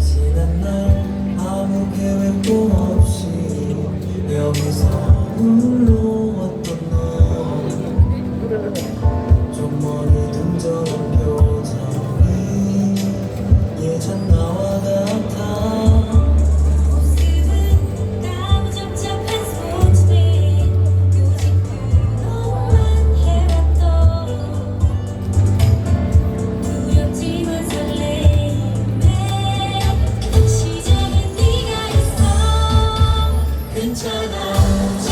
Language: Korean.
지난 날 아무 계획도 없이 여기서 홀로 Lord.